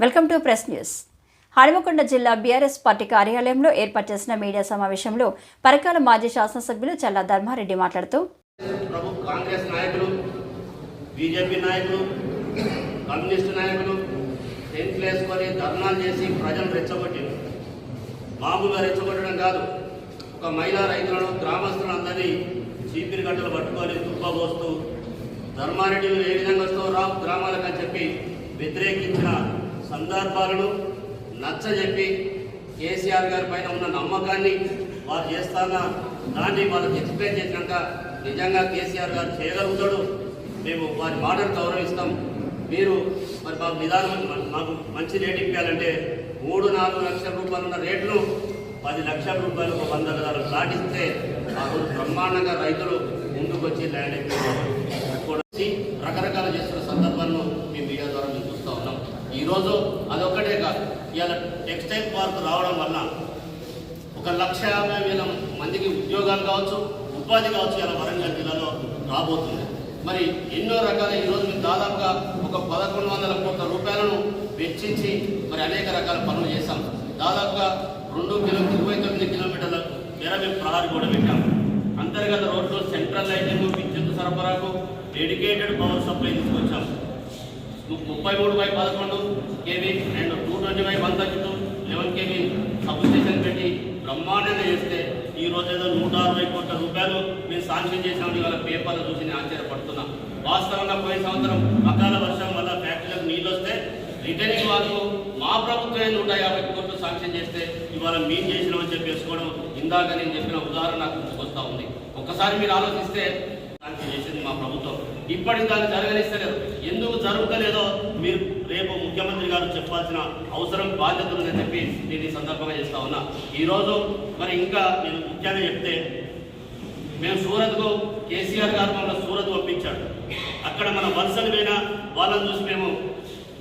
Welcome to press news. Hanumakonda జిల్లా BRS party కార్యాలయంలో ఏర్పాటు చేసిన మీడియా సమావేశంలో పరకాల మాజీ శాసనసభ్యులు చల్ల ధర్మారెడ్డి మాట్లాడుతూ ప్రభు కాంగ్రెస్ నాయకులు బీజేపీ నాయకులు కమ్యూనిస్టు నాయకులు టెంట్లు వేసుకొని ధర్నాలు చేసి ప్రజలు రెచ్చగొట్టింది మామూలుగా రెచ్చగొట్టడం కాదు. ఒక మహిళా రైతులను గ్రామస్తులందరినీ చీపిరి గంటలు పట్టుకొని తుప్పబోస్తూ ధర్మారెడ్డి ఏ విధంగా వస్తావు రావు గ్రామాలకు అని చెప్పి వ్యతిరేకించిన సందర్భాలను నచ్చజెప్పి కేసీఆర్ గారి పైన ఉన్న నమ్మకాన్ని వారు చేస్తాన? దాన్ని వాళ్ళకి ఎక్స్ప్లెయిన్ చేసినాక నిజంగా కేసీఆర్ గారు చేయగలుగుతాడు? మేము వారి మాటను గౌరవిస్తాం. మీరు మరి మాకు నిదానం మాకు మంచి రేటు ఇవ్వాలంటే మూడు నాలుగు లక్షల రూపాయలు ఉన్న పది లక్షల రూపాయలు ఒక వంద గదాలు దాటిస్తే ఆ రోజు బ్రహ్మాండంగా రైతులు ముందుకు వచ్చి ల్యాండ్ ఎక్కువ రకరకాల చేస్తున్న సందర్భాలను మేము మీడియా ద్వారా మేము చూస్తూ ఉన్నాం. ఈరోజు అదొక్కటే కాదు. ఇవాళ టెక్స్టైల్ పార్క్ రావడం వల్ల ఒక లక్ష యాభై వేల మందికి ఉద్యోగాలు కావచ్చు ఉపాధి కావచ్చు ఇలా వరంగల్ జిల్లాలో రాబోతుంది. మరి ఎన్నో రకాల ఈరోజు మేము దాదాపుగా ఒక పదకొండు వందల కోట్ల రూపాయలను వెచ్చించి మరి అనేక రకాల పనులు చేశాం. దాదాపుగా రెండు కిలో ఇరవై తొమ్మిది కిలోమీటర్ల మేర మేము ప్రహారీ కూడా పెట్టాం. అంతర్గత రోడ్లు సెంట్రల్ లైటింగ్ విద్యుత్ సరఫరాకు డెడికేటెడ్ పవర్ సప్లై తీసుకొచ్చాం. ముప్పై మూడు బై పదకొండు KV and two twenty by one thirty two eleven KV substation పెట్టి బ్రహ్మాండంగా చేస్తే ఈ రోజు ఏదో నూట అరవై కోట్ల రూపాయలు మేము శాంక్షన్ చేసామని వాళ్ళ పేపర్లు చూసి నేను ఆశ్చర్యపడుతున్నా. వాస్తవంగా పోయిన సంవత్సరం అకాల వర్షం వల్ల ఫ్యాక్టరీలకు నీళ్ళు వస్తే రిటర్నింగ్ వాళ్ళు మా ప్రభుత్వమే నూట యాభై కోట్లు శాంక్షన్ చేస్తే ఇవాళ మేము చేసినామని చెప్పి వేసుకోవడం ఇందాక నేను చెప్పిన ఉదాహరణ నాకు గుర్తుకొస్తా ఉంది. ఒక్కసారి మీరు ఆలోచిస్తే శాంక్షన్ చేసింది మా ప్రభుత్వం. ఇప్పటికి దాన్ని జరగనిస్తలేదు. ఎందుకు జరుగుతలేదో మీరు రేపు ముఖ్యమంత్రి గారు చెప్పాల్సిన అవసరం బాధ్యత ఉందని చెప్పి నేను ఈ సందర్భంగా చేస్తా ఉన్నా. ఈరోజు మరి ఇంకా నేను ముఖ్యంగా చెప్తే మేము సూరత్కు కేసీఆర్ గారు మమ్మల్ని సూరత్ పంపించాడు. అక్కడ మన వలసలు పోయినా వాళ్ళని చూసి మేము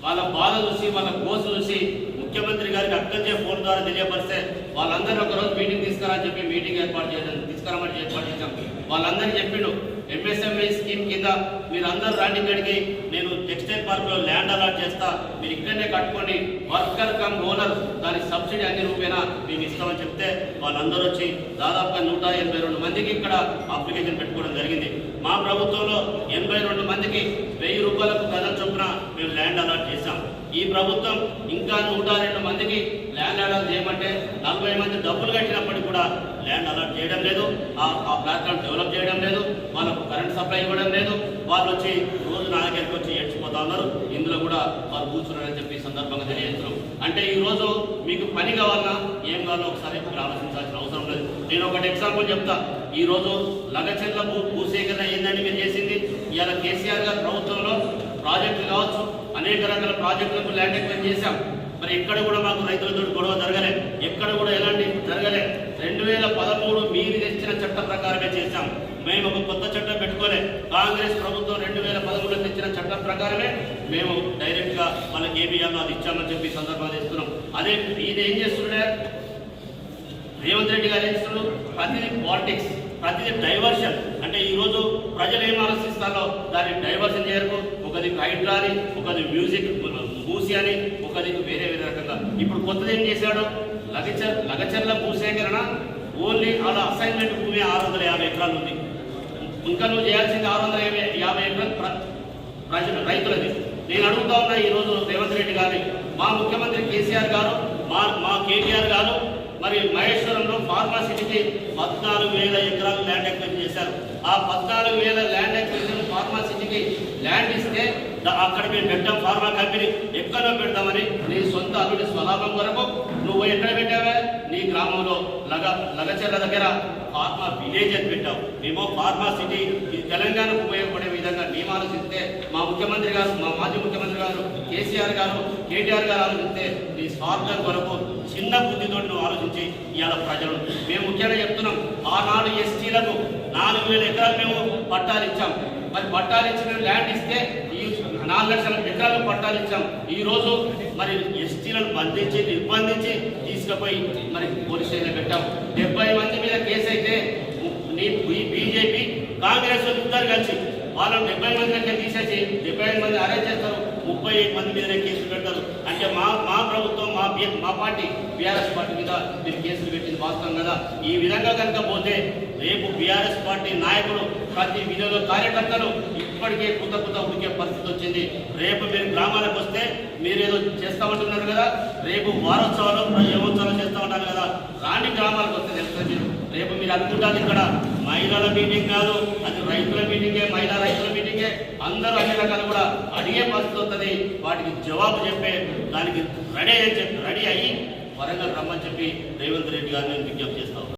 వాళ్ళ బాధ చూసి వాళ్ళ కోసు చూసి ముఖ్యమంత్రి గారికి అక్కడే ఫోన్ ద్వారా తెలియపరిస్తే వాళ్ళందరూ ఒకరోజు మీటింగ్ తీసుకురా చెప్పి మీటింగ్ ఏర్పాటు చేయడం తీసుకురామని ఏర్పాటు చేశాం. వాళ్ళందరికీ చెప్పిండు ఎంఎస్ఎంఈ స్కీమ్ కింద మీరు అందరు రాండి ఇక్కడికి నేను టెక్స్టైల్ పార్క్లో ల్యాండ్ అలాట్ చేస్తా మీరు ఇక్కడనే కట్టుకోండి వర్కర్ కమ్ ఓనర్ దాని సబ్సిడీ అన్ని రూపేనా మేము ఇస్తామని చెప్తే వాళ్ళందరూ వచ్చి దాదాపుగా నూట ఎనభై రెండు మందికి ఇక్కడ అప్లికేషన్ పెట్టుకోవడం జరిగింది. మా ప్రభుత్వంలో ఎనభై రెండు మందికి వెయ్యి రూపాయలకు గజం చొప్పున మేము ల్యాండ్ అలాట్ చేశాం ఈ ప్రభుత్వం ఇంకా నూట రెండు మందికి ల్యాండ్ అలాట్ చేయమంటే నలభై మంది డబ్బులు కట్టినప్పటికీ కూడా ల్యాండ్ అలాట్ చేయడం లేదు. ఆ ఆ ప్లాట్ఫామ్ డెవలప్ చేయడం లేదు. వాళ్ళకు కరెంట్ సప్లై ఇవ్వడం లేదు. వాళ్ళు వచ్చి రోజు నా వచ్చి ఏడ్చిపోతా ఉన్నారు. ఇందులో కూడా వారు కూర్చున్నారని చెప్పి సందర్భంగా తెలియజేస్తున్నాం. అంటే ఈ రోజు మీకు పని కావాలన్నా ఏం కావాలో ఒకసారి ఇప్పుడు ఆలోచించాల్సిన అవసరం లేదు. నేను ఒకటి ఎగ్జాంపుల్ చెప్తా. ఈ రోజు లగచెర్ల భూ భూసేకరణ ఏందని మీరు చేసింది? ఇవాళ కేసీఆర్ గారి ప్రభుత్వంలో ప్రాజెక్టులు కావచ్చు అనేక రకాల ప్రాజెక్టులకు ల్యాండ్ ఎక్వైర్ చేశాం. మరి ఎక్కడ కూడా మాకు రైతులతో గొడవ జరగలే. ఎక్కడ కూడా ఎలాంటి జరగలే. రెండు వేల పదమూడు మీరు తెచ్చిన చట్టం ప్రకారమే చేశాం. మేము ఒక కొత్త చట్టం పెట్టుకోలే. కాంగ్రెస్ ప్రభుత్వం రెండు వేల పదమూడులో తెచ్చిన చట్టం ప్రకారమే మేము డైరెక్ట్గా వాళ్ళకి ఏమి అది ఇచ్చామని చెప్పి సందర్భాలు చేస్తున్నాం. అదే ఇది ఏం చేస్తుండే? రేవంత్ రెడ్డి గారు ఏం చేస్తున్నారు ప్రతిదీ పాలిటిక్స్. ప్రతిదీ డైవర్షన్ అంటే ఈరోజు ప్రజలు ఏం ఆలోచిస్తారో దాన్ని డైవర్షన్ చేయరు ఒకది హైడ్రా అని ఒకది మ్యూజిక్ మూసి అని ఒకది వేరే వేరే రకంగా. ఇప్పుడు కొత్తది ఏం చేశాడు? లగచ లగచర్ల భూసేకరణ ఓన్లీ అలా అసైన్మెంట్ భూమి ఆరు వందల యాభై ఎకరాలు ఉంది. ఇంకా నువ్వు చేయాల్సింది ఆరు వందల యాభై యాభై ఎకరాలు ప్రజలు రైతులది. నేను అడుగుతా ఉన్నా ఈ రోజు రేవంత్ రెడ్డి గారిని. మా ముఖ్యమంత్రి కేసీఆర్ గారు మా మా కేటీఆర్ గారు మరి మహేశ్వరంలో ఫార్మాసిటీకి పద్నాలుగు వేల ఎకరాలు ల్యాండ్ ఎక్విజిషన్ చేశారు. ఆ పద్నాలుగు వేల ల్యాండ్ ఎక్విజిషన్ ఫార్మాసిటీకి ల్యాండ్ ఇస్తే అక్కడ మేము పెట్టాం ఫార్మా కంపెనీ ఎక్కడో పెడతామని నీ సొంత అల్లుడి స్వలాభం కొరకు నువ్వు ఎక్కడ పెట్టావే? నీ గ్రామంలో లగ లగచెర్ల దగ్గర ఫార్మా విలేజ్ అని పెట్టావు. మేము ఫార్మా సిటీ ఈ తెలంగాణకు ఉపయోగపడే విధంగా మేము ఆలోచిస్తే మా ముఖ్యమంత్రి గారు మా మాజీ ముఖ్యమంత్రి గారు కేసీఆర్ గారు కేటీఆర్ గారు ఆలోచిస్తే నీ స్వార్థం కొరకు చిన్న బుద్ధితో నువ్వు ఆలోచించి ఇవాళ ప్రజలు. మేము ముఖ్యంగా చెప్తున్నాం ఆనాడు ఎస్టీలకు నాలుగు వేల ఎకరాలు మేము పట్టాలు ఇచ్చాం. మరి పట్టాలు ఇచ్చిన ల్యాండ్ ఇస్తే ఈ నాలుగు లక్షల ఎకరాలు పట్టాలు ఇచ్చాం. ఈ రోజు మరి ఎస్టీలను బంధించి నిర్బంధించి తీసుకుపోయి మరి పోలీస్ స్టేషన్ పెట్టాం. డెబ్బై మంది మీద కేసు అయితే నీ బీజేపీ కాంగ్రెస్ వాళ్ళు ఇద్దరు కలిసి వాళ్ళని డెబ్బై మంది కంటే తీసేసి డెబ్బై మంది అరెస్ట్ చేస్తారు. ముప్పై ఐదు మంది మీదనే కేసులు పెడతారు. అంటే మా మా ప్రభుత్వం మా మా పార్టీ బీఆర్ఎస్ పార్టీ మీద మీరు కేసులు పెట్టింది వాస్తవం కదా. ఈ విధంగా కనుక పోతే రేపు బీఆర్ఎస్ పార్టీ నాయకులు ప్రతి వినియోగ కార్యకర్తలు ఇప్పటికే కొత్త కొత్త ఉడికే పరిస్థితి వచ్చింది. రేపు మీరు గ్రామాలకు వస్తే మీరు ఏదో చేస్తామంటున్నారు కదా. రేపు వారోత్సవాలు ప్రజోత్సవాలు చేస్తామంటారు కదా. రాని గ్రామాలకు వస్తే తెలుస్తుంది. రేపు మీరు అనుకుంటారు ఇక్కడ మహిళల మీటింగ్ కాదు అది రైతుల మీటింగే మహిళల అందరూ అన్ని రకాలు కూడా అడిగే పరిస్థితి వస్తుంది. వాటికి జవాబు చెప్పే దానికి రెడీ అని చెప్పి రెడీ అయ్యి వరంగల్ రమ్మని చెప్పి రేవంత్ రెడ్డి గారిని విజ్ఞప్తి చేస్తాం